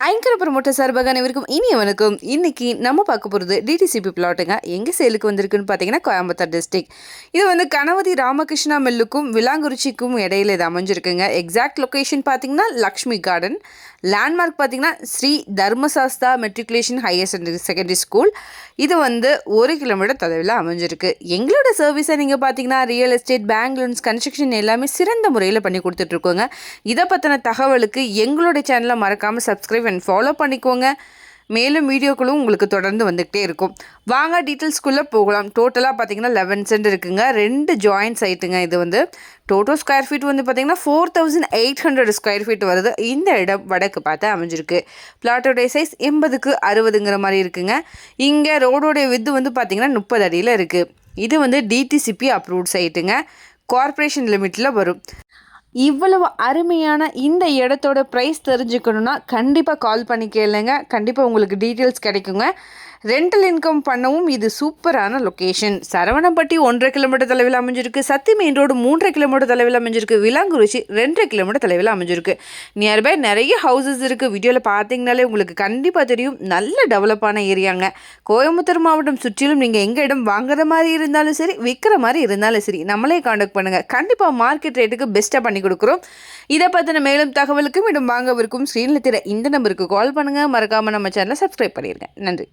ஐங்கர promoter சார்பாக அனைவருக்கும் இனி அவனுக்கும் இன்னைக்கு நம்ம பார்க்க போகிறது டிடிசிபி பிளாட்டுங்க எங்கே சேலுக்கு வந்திருக்குன்னு பார்த்தீங்கன்னா கோயம்புத்தூர் டிஸ்ட்ரிக்ட் இது வந்து கணபதி ராமகிருஷ்ணா மில்லுக்கும் விலாங்குறிச்சிக்கும் இடையில இது அமைஞ்சிருக்குங்க. எக்ஸாக்ட் லொக்கேஷன் பார்த்தீங்கன்னா லக்ஷ்மி கார்டன் லேண்ட்மார்க் பார்த்தீங்கன்னா Sri Dharmasastha matriculation higher secondary secondary school இது வந்து ஒரு கிலோமீட்டர் தொலைவில் அமைஞ்சிருக்கு. எங்களோட சர்வீஸை நீங்கள் பார்த்தீங்கன்னா real estate bank loans construction எல்லாமே சிறந்த முறையில் பண்ணி கொடுத்துட்ருக்கோங்க இதை பற்றின தகவலுக்கு எங்களோட சேனலை மறக்காமல் சப்ஸ்கிரைப் அண்ட் ஃபாலோ பண்ணிக்கோங்க. மேலும் வீடியோக்களும் உங்களுக்கு தொடர்ந்து வந்துக்கிட்டே இருக்கும். வாங்க டீட்டெயில்ஸ்குள்ளே போகலாம். டோட்டலாக பார்த்தீங்கன்னா லெவன் சென்ட் இருக்குங்க. ரெண்டு ஜாயின்ட் சைட்டுங்க இது வந்து டோட்டல் ஸ்கொயர் ஃபீட் வந்து பார்த்தீங்கன்னா four thousand eight hundred square feet வருது. இந்த இடம் வடக்கு பார்த்து அமைஞ்சிருக்கு. பிளாட்டோடைய சைஸ் எண்பதுக்கு அறுபதுங்கிற மாதிரி இருக்குங்க. இங்கே ரோடோடைய வித்து வந்து பார்த்தீங்கன்னா முப்பது அடியில் இருக்குது இது வந்து டிடிசிபி அப்ரூவ்ட் சைட்டுங்க கார்பரேஷன் லிமிட்டில் வரும். இவ்வளவு அருமையான இந்த இடத்தோட ப்ரைஸ் தெரிஞ்சுக்கணுன்னா கண்டிப்பாக கால் பண்ணி கேளுங்க கண்டிப்பாக உங்களுக்கு டீட்டெயில்ஸ் கிடைக்குங்க. ரெண்டல் இன்கம் பண்ணவும் இது சூப்பரான லொக்கேஷன் சரவணம்பட்டி ஒன்றரை கிலோமீட்டர் தொலைவில் அமைஞ்சிருக்கு. சத்தி மெயின் ரோடு மூன்றரை கிலோமீட்டர் தொலைவில் அமைஞ்சிருக்கு. விலாங்குறிச்சி ரெண்டரை கிலோமீட்டர் தொலைவில் அமைஞ்சிருக்கு. நியர்பை நிறைய ஹவுசஸ் இருக்குது வீடியோவில் பார்த்தீங்கனாலே உங்களுக்கு கண்டிப்பாக தெரியும். நல்ல டெவலப்பான ஏரியாங்க கோயம்புத்தூர் மாவட்டம் சுற்றிலும் நீங்கள் எங்கள் இடம் வாங்குற மாதிரி இருந்தாலும் சரி விற்கிற மாதிரி இருந்தாலும் சரி நம்மளே காண்டாக்ட் பண்ணுங்கள் கண்டிப்பாக மார்க்கெட் ரேட்டுக்கு பெஸ்ட்டாக பண்ணி கொடுக்குறோம். இதை பற்றின மேலும் தகவலுக்கும் இடம் வாங்கவிருக்கும் ஸ்க்ரீனில் திற இந்த நம்பருக்கு கால் பண்ணுங்கள் மறக்காமல் நம்ம சேனலை சப்ஸ்கிரைப் பண்ணிடுங்க நன்றி.